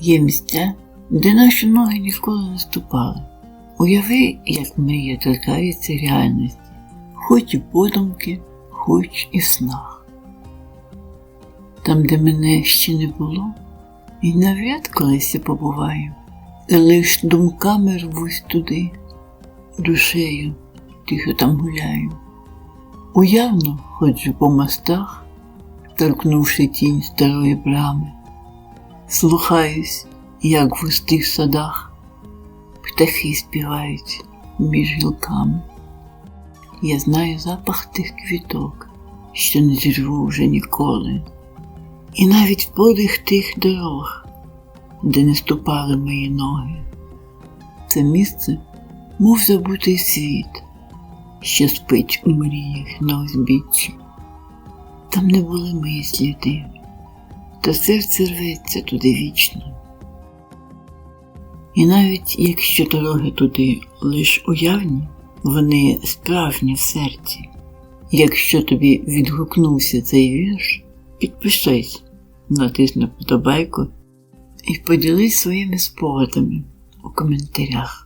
Є місця, де наші ноги ніколи не ступали. Уяви, як мрія торкається реальності, хоч і подумки, хоч і в снах. Там, де мене ще не було, і навряд колись я побуваю, лиш думками рвусь туди, душею тихо там гуляю. Уявно ходжу по мостах, торкнувши тінь старої брами, слухаюсь, як в густих садах птахи співають між гілками. Я знаю запах тих квіток, що не зірву вже ніколи, і навіть подих тих дорог, де не ступали мої ноги. Це місце, мов забутий світ, що спить у мріях на узбіччі. Там не були мої сліди, серце рветься туди вічно. І навіть якщо дороги туди лиш уявні, вони справжні в серці. Якщо тобі відгукнувся цей вірш, підпишись, натисни подобайку і поділись своїми спогадами у коментарях.